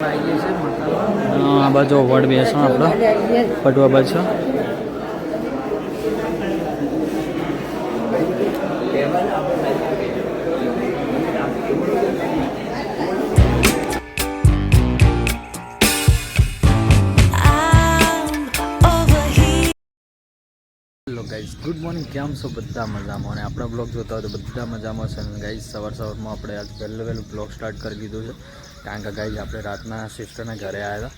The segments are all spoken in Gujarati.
આ બાજુ વડ બેસો આપણે. પટવા બાજુ. ગાઈઝ ગુડ મોર્નિંગ કેમ છો બધા મજામાં? અને આપણા બ્લોગ જોતા હોય તો બધા મજામાં છે ગાઈઝ સવાર સવારમાં આપણે આજ પહેલું વહેલું બ્લોગ સ્ટાર્ટ કરી દીધું છે. કારણ કે ગાઈ આપણે રાતના સિસ્ટરના ઘરે આવ્યા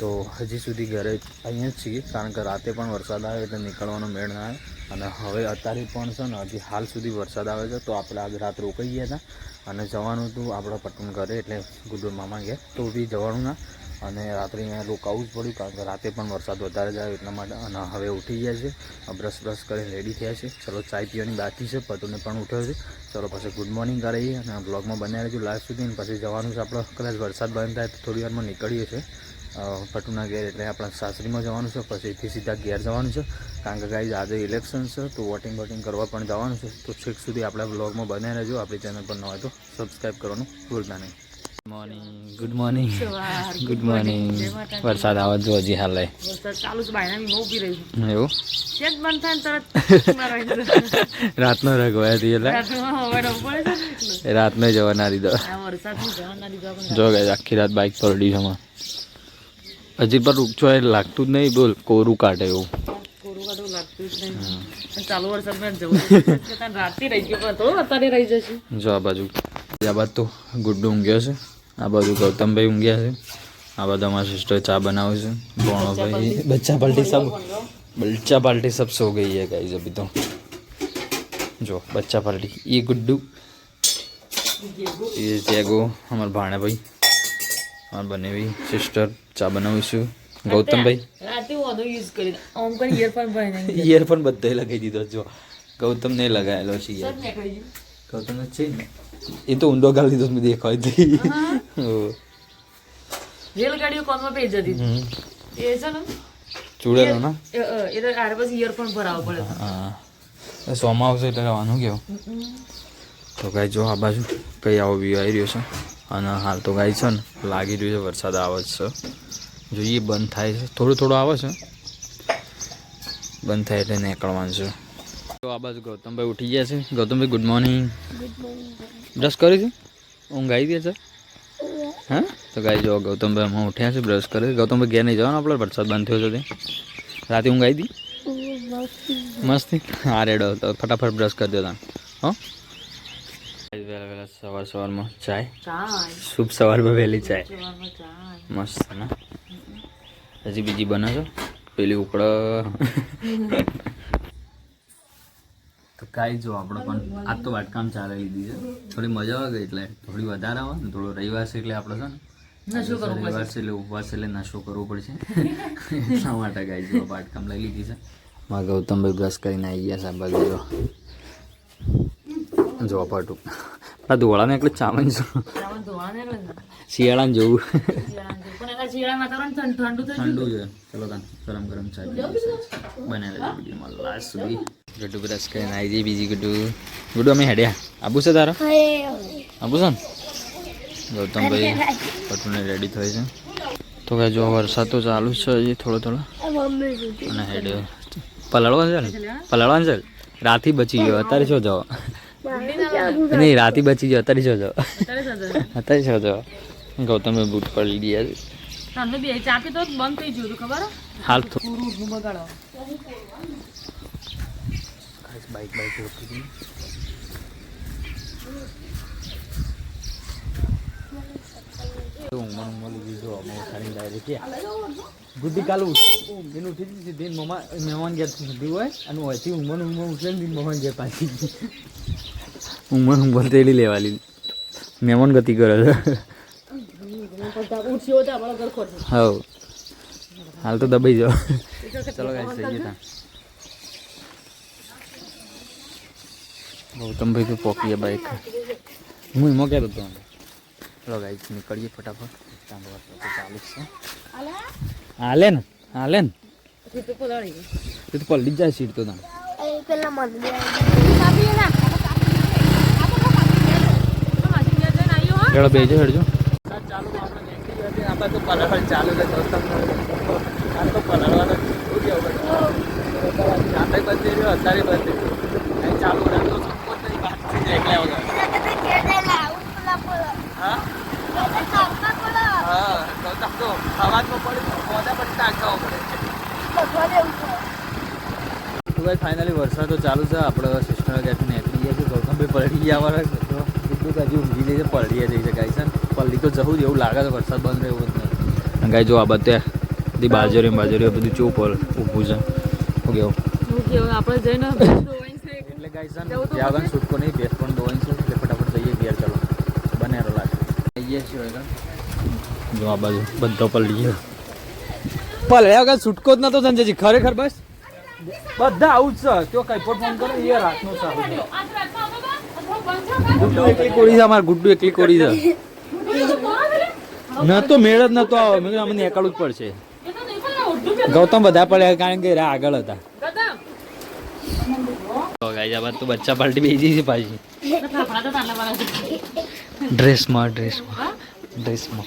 તો હજી સુધી ઘરે અહીંયા જ છીએ, કારણ કે રાતે પણ વરસાદ આવે એટલે નીકળવાનો મેળ ના આવે. અને હવે અત્યારે પણ છે ને, હજી હાલ સુધી વરસાદ આવે છે, તો આપણે આજ રાત રોકાઈ ગયા હતા. અને જવાનું હતું આપણા પટન ઘરે, એટલે ગુડુ મામા ગયા તો બી જવાનું ના. અને રાત્રે અહીંયા રોકાવું જ પડ્યું કારણ કે રાતે પણ વરસાદ વધારે જ આવ્યો એટલા માટે અને હવે ઉઠી ગયા છે. બ્રશ બ્રશ કરીને રેડી થયા છે. ચલો ચાય પીવાની બાકી છે. પટુને પણ ઉઠ્યો છે. ચલો પછી ગુડ મોર્નિંગ કરાવીએ અને બ્લોગમાં બનાવી રહેજો લાસ્ટ સુધી પછી જવાનું છે આપણે. કદાચ વરસાદ બંધ થાય તો થોડી વારમાં નીકળીએ છીએ. પટુના ઘેર એટલે આપણા સાસરીમાં જવાનું છે. પછીથી સીધા ઘેર જવાનું છે. કારણ કે ગાઈઝ આજે ઇલેક્શન છે તો વોટિંગ વોટિંગ કરવા પણ જવાનું છે. તો છેક સુધી આપણા બ્લોગમાં બનાવી રહેજો. આપણી ચેનલ પર ન હોય તો સબસ્ક્રાઈબ કરવાનું ભૂલતા નહીં. Morning good morning good morning વરસાદ આવે જો હજી હાલ વરસાદ ચાલુ છે બાયના હું ઊભી રહી છું. એવું? શેક બંધ થાય તરત રાતનો રગવાય ને એટલે. રાતનો જવા ના દીધો. જો ગઈ આખી રાત બાઇક પલડી છે હજી પણ રૂપચો એ લાગતું જ નહીં બોલ કોરું કાઢે એવું. કોરું કાઢું લાગતું જ નહીં. ચાલુ વરસાદ જવું. રાતથી રહી ગયું તો અત્યારે રહી જશે. જો આ બાજુ. આ બાદ તો ગુડ્ડુ ઊંઘ્યો છે. આ બાજુ ગૌતમભાઈ ઊંઘ્યા છે. આ બાજુ અમારા સિસ્ટર ચા બનાવે છે. ભણોભાઈ બચ્ચા પાર્ટી સબ બચ્ચા પાર્ટી સબ સો ગઈ હે ગાઈઝ અભી તો. જો બચ્ચા પાર્ટી એ ગુડ્ડુ. એ જેગો અમારા ભાણાભાઈ. અમારા બંને ભાઈ સિસ્ટર ચા બનાવીશું. ગૌતમભાઈ. રાતે પણ ઇયરફોન ભાઈ બધે લગાવી દીધો જો. ગૌતમને લગાવેલો છે ગૌતમ છે ને? એ તો ઊંડો ગાલી લીધો મેં દેખાય હતી. રેલગાડીઓ કોનમાં પેજ હતી. હમ. એ છે ને? ચૂડેલો ના? એ તો આર પછી ઇયરફોન ભરાવો પડે હા. સોમાં આવશે એટલે રહેવાનું કેવું? તો ગાય જો આ બાજુ કઈ આવો વ્યૂ આવી રહ્યો છે. અને હાલ તો ગાય છે ને લાગી રહ્યું છે વરસાદ આવે જ છે. જોઈએ બંધ થાય છે. થોડું થોડું આવે છે. બંધ થાય એટલે નીકળવાનું છે. તો આ બાજુ ગૌતમભાઈ ઉઠી ગયા છે. ગૌતમભાઈ ગુડ મોર્નિંગ બ્રશ કરી છે ઊંઘ આવી ગઈ છે? હા? તો ગાઈ જો ગૌતમભાઈ હમણાં ઉઠ્યા છે બ્રશ કરે. ગૌતમભાઈ ઘેર નહીં જવાનો આપણે વરસાદ બંધ થયો છે તે રાતે ઊંઘ આવી હતી? મસ્તી. હા રેડો તો ફટાફટ બ્રશ કરી દો તમે. હો? વહેલા વહેલા સવાર સવારમાં ચાય. શુભ સવારમાં વહેલી ચાય. મસ્ત ના? હજી બીજી બનાવશો છે પેલી ઉકળ. તો કાંઈ જો આપણે પણ આજ તો વાટકામ ચાલે લીધી છે. થોડી મજા આવે ગઈ એટલે થોડી વધારે આવે ને થોડો રવિવાર છે એટલે આપણે છે ને. રવિવાર છે એટલે ઉપવાસ એટલે નશો કરવો પડશે. એટલા માટે ગાય જો વાટકામ લઈ લીધી છે. માં ગૌતમભાઈ બ્રશ કરીને આવી ગયા સાહેબ આ બાજુ જો. જો પાટું. આ ધોળાને એટલે ચાવન ધોવાને શિયાળાને જોવું. ઠંડ- છે. ચલો ગરમ ગરમ ચા બનાવી લેજો લાસ્ટ સુધી ગુડ્ડુ બ્રશ કરીને આવી જઈ બીજી ગુડ્ડુ ગુડ્ડુ અમે હેડ્યા આબુ છે તારો આબુ છે ગૌતમભાઈ પટુને રેડી થઈ છે તો કે જો વરસાદ તો ચાલુ જ છે હજી થોડો થોડો અને હેડ્યો પલાળવાનું છે ને પલાળવાનું છે રાતી બચી ગયો અત્યારે શું જાઓ નહીં રાતી બચી ગયો અત્યારે શું જાઓ અત્યારે શું જાઓ ગૌતમભાઈ બૂટ પડી ગયા છે તમને બે ચા તો બંધ થઈ ગયું ખબર હે? હાલ તો બાઈક હોતી હતી ઊંઘમાં ઊંઘમાં લીધી જો અમે ઉઠાડીને ડાયરેક્ટ ક્યાં ગુડ્ડી કાલુ એને ઉઠી દીધી સીધી મમા મહેમાન ઘેર સુધી હોય અને હોયથી ઊંઘમાં ઊંઘમાં ઉઠે ને મહેમાન ઘેર પાછી ઊંઘમાં ઊંઘમાં તેડી લીધી મહેમાન ગતિ કરે છે. હવ. હાલ તો દબાઈ જાઓ. ચલો ગાઈસ જઈએ ત્યાં ગૌતમભાઈ તો પોકીએ બાઈક હું એમાં કહેતો હતો ચલો ગાઈસ નીકળીએ ફટાફટ ત્યાં વરસાદ તો ચાલુ જ છે હાલે ને હાલે ને સીધું પલાળી ગયું. એ તો પલટી જ જાય સીટ તો ત્યાં તો માસી ઘેર જઈને આવ્યો હો? રેડો બેજો હેડજો ચાલુ આપણે નીકળી ગયા છે. પાછું પલળવાનું ચાલુ છે ગૌતમ આ તો પલળવાનું શું કેવું બધું રાતે બંધ થઈ રહ્યો અત્યારે બંધ થઈ રહ્યો અહીં ચાલુ રહે તો તો ભાઈ ફાઇનલી વરસાદ તો ચાલુ છે. આપણે સિસ્ટર ગેટ એટલી ગયા છે ગૌતમભાઈ પલટી ગયા વાળા તો. કીધું હજી ઊંઘી જઈ છે પલટી જઈ છે ગાય છે ને પલ્લી તો જવું જ એવું લાગે છે, વરસાદ બંધ રહે એવું જ નહીં. ગાય જો આ બધે બાજરી બાજરી બધું ચૂપ ઊભું છે. ઓકે આપણે જઈને ત્યાં આગળ છૂટકો નહીં બેસ પણ દોવાઈ છે એટલે ફટાફટ જઈએ ઘેર ચલો. લાગે. છીએ આગળ જો આ બાજુ બધો પલટી ગયો. પલળ્યા વગર છૂટકો જ નતો સંજયજી ખરેખર બસ? બધા આવું જ છે. તો કઈ પણ ફોન કરો? એ રાતનો ગુડ્ડુ એકલી કોરી છે. અમારે ગુડ્ડુ એકલી કોરી છે. ન તો મેળ જ નતો આવે. મેં અમને એકાળું જ પડશે. ગૌતમ બધા પડ્યા કારણ કે રા આગળ હતા. તો ગાઈ આ તો બચ્ચા પાર્ટી બેસી છે પાછી. ડ્રેસમાં ડ્રેસમાં ડ્રેસમાં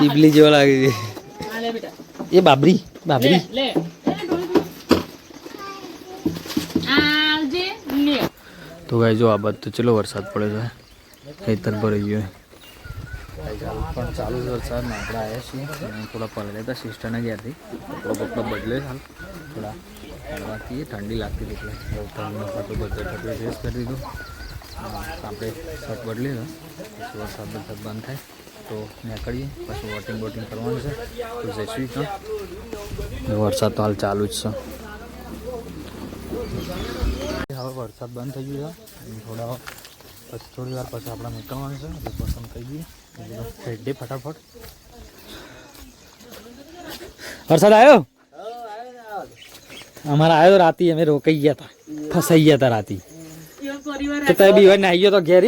દીપલી જેવા લાગે. છે. એ બાબરી બાબરી. તો ગાઈ જો આ બાદ તો ચલો વરસાદ પડે છે. ખેતર ભરાઈ ગયો પણ ચાલુ છે વરસાદ ને આપણે આવ્યા છીએ. થોડા પલળ્યા હતા સિસ્ટરને ઘેરથી. કપડો બપડો બદલે હાલ. થોડા હળવાથી ઠંડી લાગતી હતી એટલે ગૌતમનો ફટો બધો ફટો ડ્રેસ કરી દીધો. આપણે શર્ટ બદલી દો પછી વરસાદ વરસાદ બંધ થાય, તો નીકળીએ. પછી વોટિંગ બોટિંગ કરવાનું છે. તો જઈશું ત્યાં વરસાદ તો હાલ ચાલુ જ છે. હવે વરસાદ બંધ થઈ ગયો છે. થોડા પછી થોડી વાર પછી આપણે નીકળવાનું છે, એટલે થઈ કરી હેડે ફટાફટ. વરસાદ આવ્યો અમારા આવ્યો રાતી અમે રોકાઈ ગયા હતા ફસાઈ ગયા હતા રાતી. તો તમે બીવાર નાઈ ગયો તો ઘેર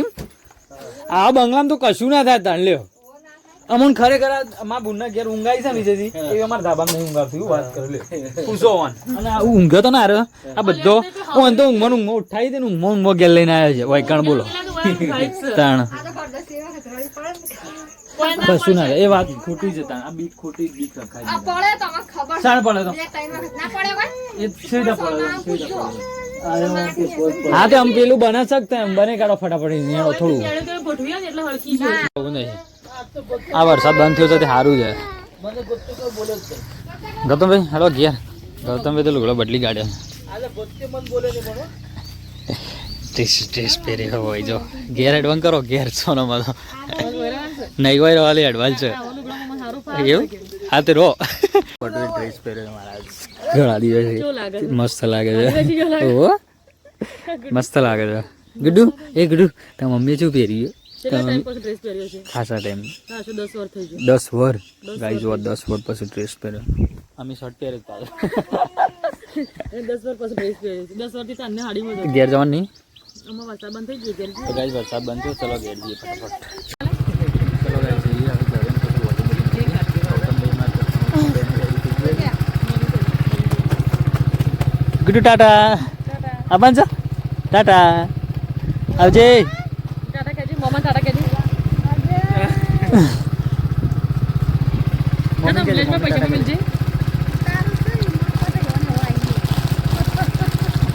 આ બંગલામાં તો કશું ના થાય તાણ લ્યો. અમુન ખરેખર અમારા બુનના ઘેર ઊંઘાઈ છે નીચેથી એ અમારા ધાબામાં નહીં ઊંઘાવતું વાત કરે પૂછો ઓન. અને આ ઊંઘ્યો તો ના રહ્યો. આ બધો હું તો ઊંઘમાં ઊંઘમાં ઉઠાઈ દે ને ઊંઘમાં ઊંઘમાં ઘેર લઈને આવ્યો છે. વૈકણ બોલો. તાણ. કશું ના એ વાત ખોટી છે આ બીક ખોટી જ બીક રખાય છે. સાણ પડે તો. એ સીધા પડે? સીધા પડે હા તો આમ પેલું બના શકતા એમ. બને કાઢો ફટાફટ નેળો થોડું. ને આ વરસાદ બંધ થયો તો તે સારું છે. ગૌતમભાઈ હેલો ઘેર. ગૌતમભાઈ તો લુગડો બદલી કાઢ્યો ડ્રેસ ડ્રેસ પહેર્યો હોય જો. ઘેર એડવાન કરો ઘેર સોનો માં તો નહીં હોય વાલી એડવાન્સ છે. એવું? હા તે રો. ડ્રેસ પહેર્યો મારા ઘણા દિવસ? મસ્ત લાગે છે. ઓ મસ્ત લાગે છે. ગુડ્ડુ એ ગુડુ તારી મમ્મીએ શું પહેર્યું? કેટલા ટાઈમ પછી ડ્રેસ પહેર્યો છે? ખાસા ટાઈમ દસ વાર ગાઈ જોવા દસ વર? પછી ડ્રેસ પહેર્યો. અમે શર્ટ પહેરે દસ વર પછી ડ્રેસ પહેર્યો દસ વારથી તારને હાડીમાં જતો ઘેર જવાનું નહીં? આમાં વરસાદ બંધ થઈ ગયો ઘેર ગાઈ વરસાદ બંધ થયો ચલો ઘેર જઈએ ફટાફટ. ગુડુ ટાટા આબાન છો ટાટા આવજે ટાટા કહેજે મોમાં ટાટા કહેજે ટાટા વિલેજમાં પૈસા મિલજે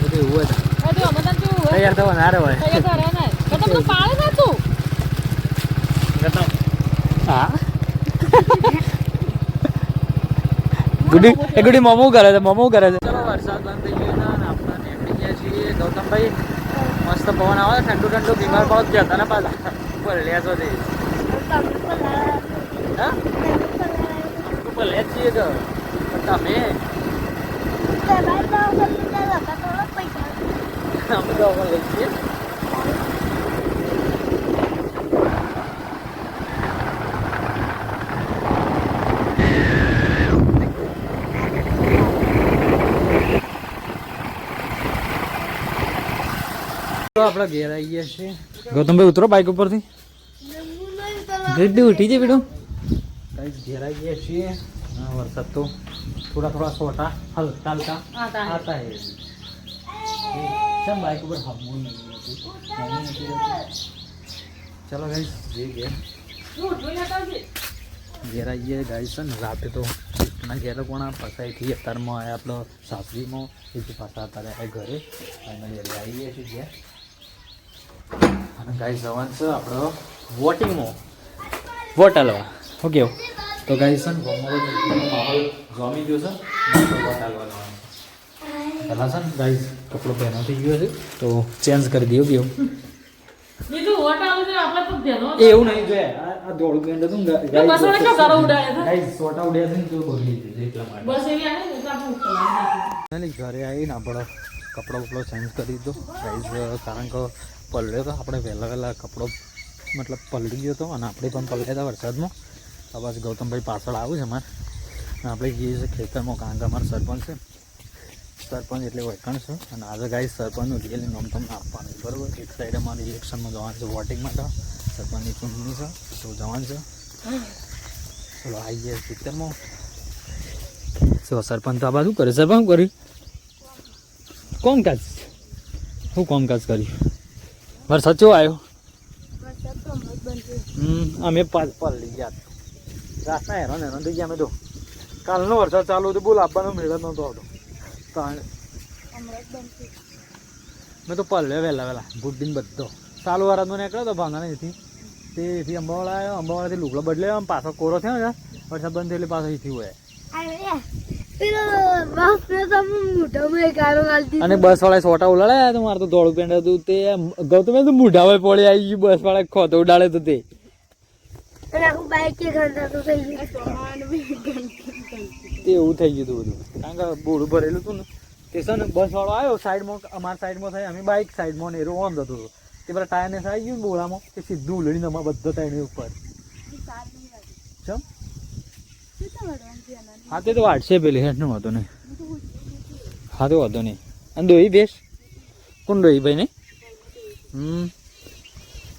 બધું એવું જ હા તો અમે તને કેવું હોય તૈયાર થવા ના રહેવાય તૈયાર કરે ને તો તમને પાડે ના તું હા. ગુડી એ ગુડી મમુ કરે છે મમુ કરે છે. ચલો વરસાદ બંધ થઈ ગયો અને આપણે નીકળી ગયા છીએ. ગૌતમભાઈ મસ્ત પવન આવે ઠંડુ ઠંડુ બીમાર પાવ ગયા હતા ને પાછા. ઉપર લે છો તે હા? ઉપર લે જ છીએ તો. તમે? અમે તો લઈ છીએ તો આપણે ઘેર આવી ગયા છીએ. ગૌતમભાઈ ઉતરો બાઇક ઉપરથી. ગીડી ઉઠી જાય બેડું કઈ ઘેર આવી ગયા છીએ. વરસાદ તો થોડા થોડા સોટા હલકા હલકા આતા હે. બાઇક ઉપર હમવું નહીં ચાલો ગાઈસ જે ઘેર. ઘેર આવી ગયા ગાઈસ ને રાતે તો ના ઘેર કોણ ફસાઈથી અત્યારમાં આવ્યા આપણો સાસરીમાં. એ ફસાતા રહ્યા ઘરે. અને ઘરે આવી ગયા છીએ ઘેર. અને ગાઈસ જવાનું છે આપણો વોટિંગમાં વોટ હલવા કેવું તો ગાઈસ છે ને માહોલ જામી ગયો છે. વોટ હાલવા જવાનું છે. પહેલાં છે ને ગાઈસ કપડો પહેરો થઈ ગયો છે તો ચેન્જ કરી દઉં કેવું બીજું વોટ આવે છે આપણે તો ધ્યાનો એ એવું નહીં જોઈએ આ દોડું હતું ને તો? ગાઈસ સોટા ઉડ્યા છે ને બગડી ગયું એટલા માટે. બસ એવી ઘરે આવીને આપણે કપડો બપડો ચેન્જ કરી દીધો. ગાઈઝ કારણ કે પલળ્યો તો આપણે વહેલા વહેલા કપડો મતલબ પલળી ગયો હતો અને આપણે પણ પલળ્યા હતા વરસાદમાં. તો બસ ગૌતમભાઈ પાછળ આવ્યું છે અમારે. આપણે જઈએ છીએ ખેતરમાં, કારણ કે અમારા સરપંચ છે. સરપંચ એટલે વૈકણ છે. અને આજે ગાઈ સરપંચનું રિયલી નામ તમને આપવાનું બરાબર? એક સાઈડ અમારે ઇલેક્શનમાં જવાનું છે વોટિંગ માટે. સરપંચની ચૂંટણી છે, તો જવાનું છે. ચલો આવી ગયા ખેતરમાં સરપંચ તો આ બાજુ કરે સરપંચ કર્યું કોમ કાજ શું કોમ કાજ કર્યું વરસાદ ચેવો આવ્યો હમ અમે પાંચ પલળી ગયા. રાતના હેરાન હેરાન થઈ ગયા અમે તો. કાલનો વરસાદ ચાલુ હતો, બોલ આપવાનો મેળ નહોતો આવતો. કારણ મેં તો પલ્યો વહેલા વહેલા બુદ્ધિન બધો. ચાલુ વારામાં નીકળ્યો તો ભાંગા નહીંથી તેથી અંબાવાળા આવ્યો, અંબાવાળાથી લુગડો બદલ્યો, આમ પાછો કોરો થયો ને, વરસાદ બંધ થયો એટલે પાછો અહીંથી હોય અને બસ વાળા સોટા ઉલાડ્યા તો મારે તો દોડું પેન્ટ હતું તે. ગૌતમ તો મુઢા હોય પોળી આવી ગયું બસ વાળા ખોતો ઉડાડે તો તે. એવું થઈ ગયું હતું બધું. કારણ કે બોડું ભરેલું હતું ને તે છે ને બસ વાળો આવ્યો સાઈડમાં અમારા સાઈડમાં થાય અમે બાઇક સાઈડમાં ને એરો જતો હતો. તે પેલા ટાયર ને આવી ગયું બોળામાં તે સીધું ઉલડીને અમારા બધા ટાયર ઉપર. ચમ? હા તે તો વાટશે પેલી હેઠનું હતો નહીં. હા તો વાંધો નહીં. અને દોઈ બેસ. કોણ દોઈ ભાઈ ને હમ.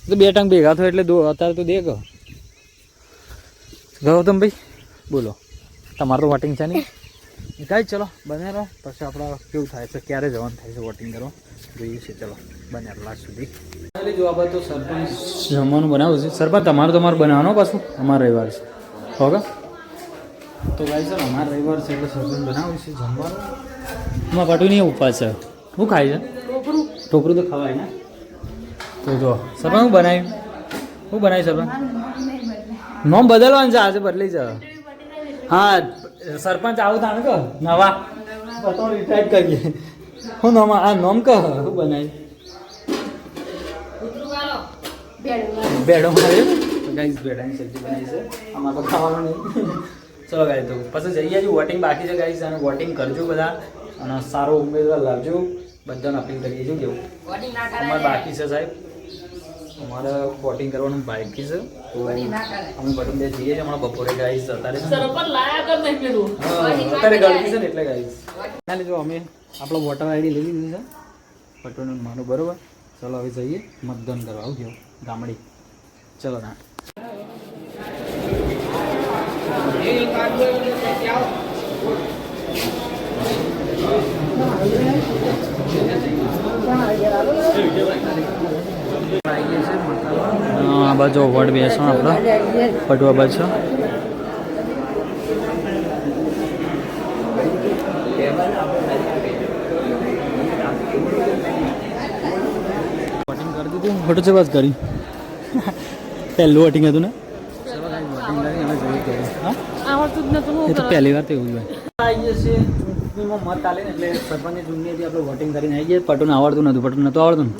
તો બે ટંગ ભેગા થયો એટલે દો, અત્યારે તો દેખ. ગૌતમ ભાઈ, બોલો. તમારું તો વોટિંગ છે નહીં? કાંઈ ચલો બને રહો. પછી આપણે કેવું થાય છે, ક્યારે જવાનું થાય છે વોટિંગ કરવા? જોઈએ છે, ચલો. બને લાસ્ટ સુધી. જો આપણે તો સરપંચ જમવાનું બનાવ્યું છે? સરપંચ, તમારું તમારું બનાવવાનો પાછું? અમારો રવિવાર છે. હોગા તો ભાઈ સર અમારા રવિવાર છે એટલે સરપંચ બનાવ્યું છે જમવાનું. એમાં પાટું નહીં ઉપવાસ છે. શું ખાય છે? ટોપરું ઢોકળું તો ખવાય ને? તો જો સરપંચ શું બનાવ્યું? શું બનાવ્યું સરપંચ? નોમ બદલવાનું છે આજે બદલી છે. હા સરપંચ આવું તાણે કહો નવા. બતો રિટાયર કરીએ. હું નોમ આ નોમ કહો શું બનાવ્યું? ભેડો ગાળો. બેડો મારે તો ગાઈસ બેડાની સબ્જી બનાવી છે. આમાં તો ખાવાનું નહીં. ચલો ગાઈ તો પછી જઈએ છીએ વોટિંગ બાકી છે ગાઈસ અને વોટિંગ કરજો બધા અને સારો ઉમેદવાર લાવજો. બધાને અપીલ કરીએ છીએ કેવું અમારે બાકી છે સાહેબ. અમારે વોટિંગ કરવાનું બાકી છે. તો. અમે બધા બે જઈએ છીએ હમણાં બપોરે ગાઈસ અત્યારે અત્યારે ગળતી છે ને એટલે ગાઈસ ના લેજો અમે આપણો વોટર આઈડી લઈ લીધી છે. પટોનું મારું બરોબર. ચલો હવે જઈએ. મતદાન કરવા. આવું ગયો ગામડી. ચલો ના. આ બાજુ વડ બેસો આપણો. પટવા બાજુ. વોટિંગ કરી દીધું. ફોટો છે વાત કરી. પહેલું વટિંગ હતું ને? આવડતું જ નતું, એ તો પહેલી વાર તો એવું જ હોય. આવીએ છીએ ચૂંટણીમાં મત આલે ને એટલે સરપંચની ચૂંટણીથી આપણે વોટિંગ કરીને આવી જઈએ પટુને આવડતું નતું પટુને નતું આવડતું ને?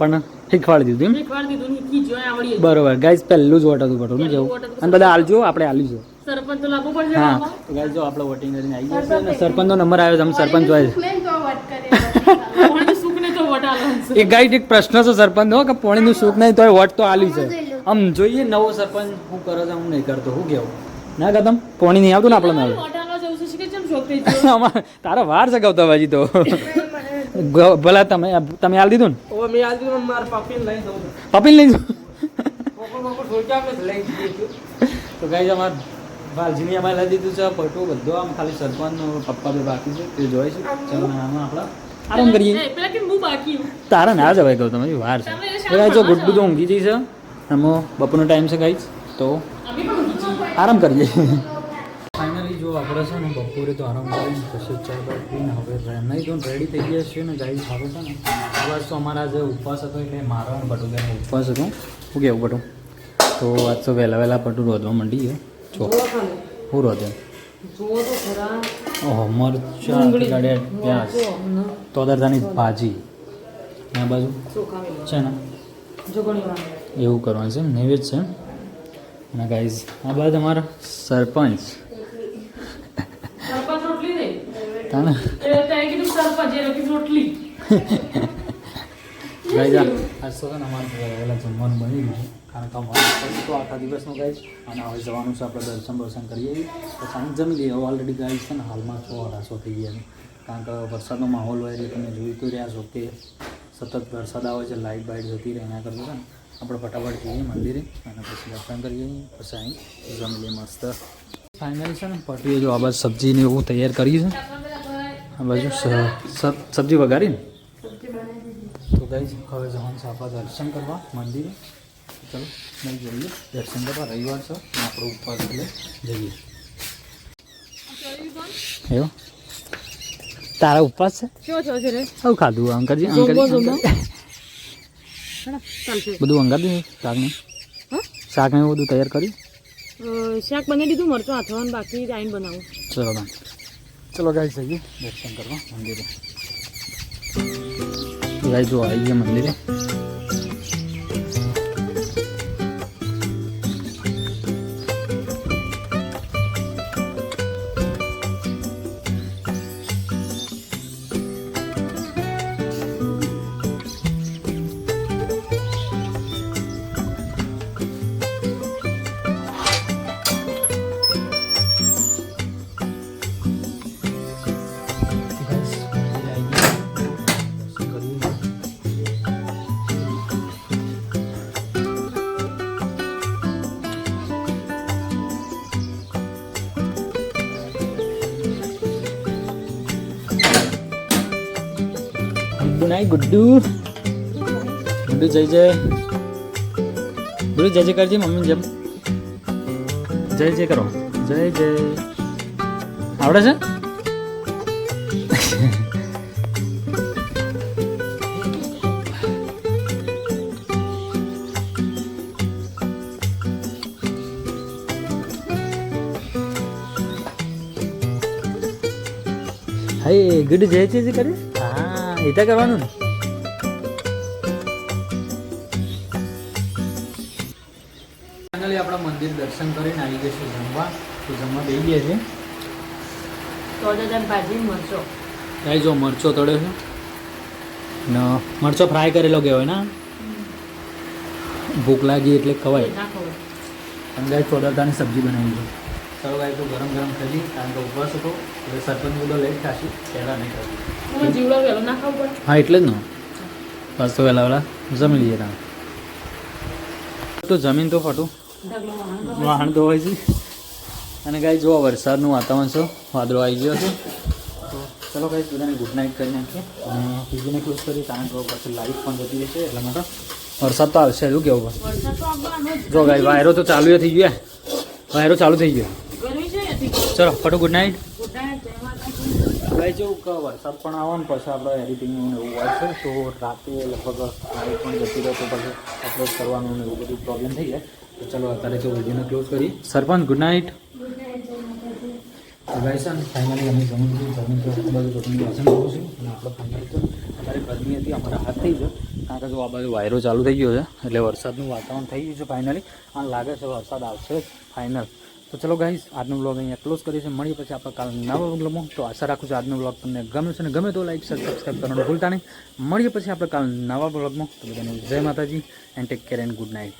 પણ શીખવાડી દીધું એમ. બરોબર. ગાઈઝ પહેલું જ વોટ હતું પટુનું જેવું. અને બધા આલજો આપણે આલીશું. સરપંચ તો લાવવું પડશે હા. ગાઈઝ જો આપણે વોટિંગ કરીને આવી જઈએ અને સરપંચનો નંબર આવ્યો છે અમે સરપંચ હોય એ સુખ ને તો વોટ આલવાનો છે. એક ગાઈડ એક પ્રશ્ન છે સરપંચ હો કે પોણીનું સુખ નહીં તો વોટ તો આલી છે. આમ જોઈએ નવો સરપંચ હું કરો છું હું નહીં કરતો હું કેવું? ના કદમ પોણી નહીં આવતું ને આપણે નવું વોટ છે, શીખે કેમ શોખ થઈ ગયો? આમાં તારા વાર છે ભાજી તો. ભલા તમે તમે હાલ દીધું ને? પપીલ લઈ. તો ગાઈઝ અમાર વાલજીની અમારે લઈ દીધું છે પટો બધો આમ ખાલી સરપંચ પપ્પા બે બાકી છે તે જોઈશું છે. ને આમાં આપણે. આરામ કરીએ. તારા ના જવાય કહું તમે વાર છે. જો ગુડ્ડુ તો ઊંઘી જઈ છે આમાં બપોરનો ટાઈમ છે ગાઈસ. તો આરામ કરીએ. ફાઇનલી જો આપણે છે ને બપોરે તો આરામ કરીને પછી ચા બાદ પીને હવે નહીં તો રેડી થઈ ગયા છીએ ને જાય હવે છે ને આ તો અમારા જે ઉપવાસ હતો એટલે મારો બટુ ઉપવાસ હતો. શું કેવું બટુ? તો આજ તો વહેલા વહેલા બટુ રોધવા માંડી ગયો. જો હું રોધે તો ઓહો મરચાં કાઢ્યા પ્યાજ તોદરદાની ભાજી. આ બાજુ? છે ને? એવું કરવાનું છે નૈવેદ્ય છે અને ગાઈઝ આ બાદ અમારા સરપંચ. જમવાનું બની ગયું કારણ કે અમારે તો આખા દિવસનું ગાઈઝ અને હવે જવાનું છે આપણે દર્શન દર્શન કરીએ. જમી લઈએ. ઓલરેડી ગાઈઝ છે ને હાલમાં છ અઢારસો થઈ ગયા કારણ કે વરસાદનો માહોલ હોય એટલે તમે જોઈ તો રહ્યા છો કે સતત વરસાદ આવે છે લાઇટ બાઇટ જતી રહે એના કરતાં છે ને આપણે ફટાફટ જઈએ મંદિરે અને પછી દર્શન કરીએ પછી અહીં જમી લઈએ મસ્ત ફાઇનલ છે ને પટીએ જો આ બાજુ સબ્જીને એવું તૈયાર કરી છે આ બાજુ સ- સબ- સબ્જી વઘારી ને તો ગાઈઝ હવે જવાનું છે આપણા દર્શન કરવા મંદિરે ચલો નહીં જઈએ દર્શન કરવા રવિવાર છે અને આપણો ઉપવાસ એટલે જઈએ એવો તારા ઉપવાસ છે શું છો છે રે આવું ખાધું અંકરજી જમવો, બધું અંગાડી શાકને? હા? શાક ને એવું બધું તૈયાર કર્યું? શાક બનાવી દીધું મરચું હાથવાનું બાકી આવીને બનાવું. ચલો બેન ચલો ગાઈ જઈએ દર્શન કરવા મંદિરે. ગાઈ જો આવી ગયા મંદિરે. નાઈ ગુડ્ડુ. ગુડ્ડુ જય જય. ગુડ્ડુ જય જય કરજે મમ્મી જેમ. જય જય કરો. જય જય. આવડે છે? હાય ગુડ જય જય કરે? એ તો કરવાનું ને. ફાઇનલી આપણા મંદિર દર્શન કરીને આવી ગયા છે જમવા. તો જમવા બેસી ગયા છે. તો દાદા ભાજી મરચો. ત્યાં જો મરચો તળ્યો છે. ને મરચો ફ્રાય કરેલો ગયો ને? ભૂખ લાગી એટલે ખવાય. ના ખબર અને ગાય ચોદાતાની સબ્જી બનાવી છે. ચાલો ગાય તો ગરમ ગરમ થઈ કારણ કે ઉપવાસ હતો એટલે સરપંચ બધો લેટ ખાશી પહેલાં નહીં ખાધી જીવડો વહેલો ના ખાવું પડે. હા એટલે જ ને. બસ તો વહેલા વહેલા જમી લઈએ તમે તો જમીન તો ફટું. વાહણ વાહન વાહન તો હોય છે. અને ગાય જો વરસાદનું વાતાવરણ છે. વાદળો આવી ગયો છે. તો ચલો કાંઈ બધાને ગુડ નાઇટ કરી નાખીએ. અને ટીવીને ક્લોઝ કરીએ કારણ કે પછી લાઈટ પણ જતી રહેશે એટલા માટે. વરસાદ તો આવશે એવું કેવું પડે. જ ગાય વાયરો તો ચાલુ થઈ ગયા વાયરો ચાલુ થઈ ગયો. ચલો ફટો ગુડ નાઇટ ભાઈ જેવું કે વરસાદ પણ આવવાનો ને પછી આપણે એડિટિંગનું ને એવું હોય છે. તો રાતે લગભગ લાઈટ પણ જતી રહે તો પછી અપલોડ કરવાનું ને એવું બધું પ્રોબ્લેમ થઈ જાય. તો ચલો અત્યારે જો વિડીયોને ક્લોઝ કરી સરપંચ ગુડ નાઇટ ભાઈ સર ફાઇનલી અમે જમીન જમીન તો આ બાજુ વાસણ કરું છું. અને આપણે ફાઇનલી તો અત્યારે ગરમી હતી અમારા હાથ થઈ ગયો. કારણ કે જો આ બાજુ વાયરો ચાલુ થઈ ગયો છે એટલે વરસાદનું વાતાવરણ થઈ ગયું છે ફાઇનલી અને લાગે છે વરસાદ આવશે ફાઇનલ તો ચલો ગાઈસ આજનો બ્લોગ અહીંયા ક્લોઝ છીએ. મળીએ પછી આપણે કાલ નવા બ્લોગમાં તો આશા રાખું છું આજનો બ્લોગ તમને ગમે છે અને ગમે તો લાઈક શેર સબસ્ક્રાઈબ કરવાનું ભૂલતા નહીં. મળીએ પછી આપણે કાલ નવા બ્લોગમાં તો બધાને જય Mataji and take care and good night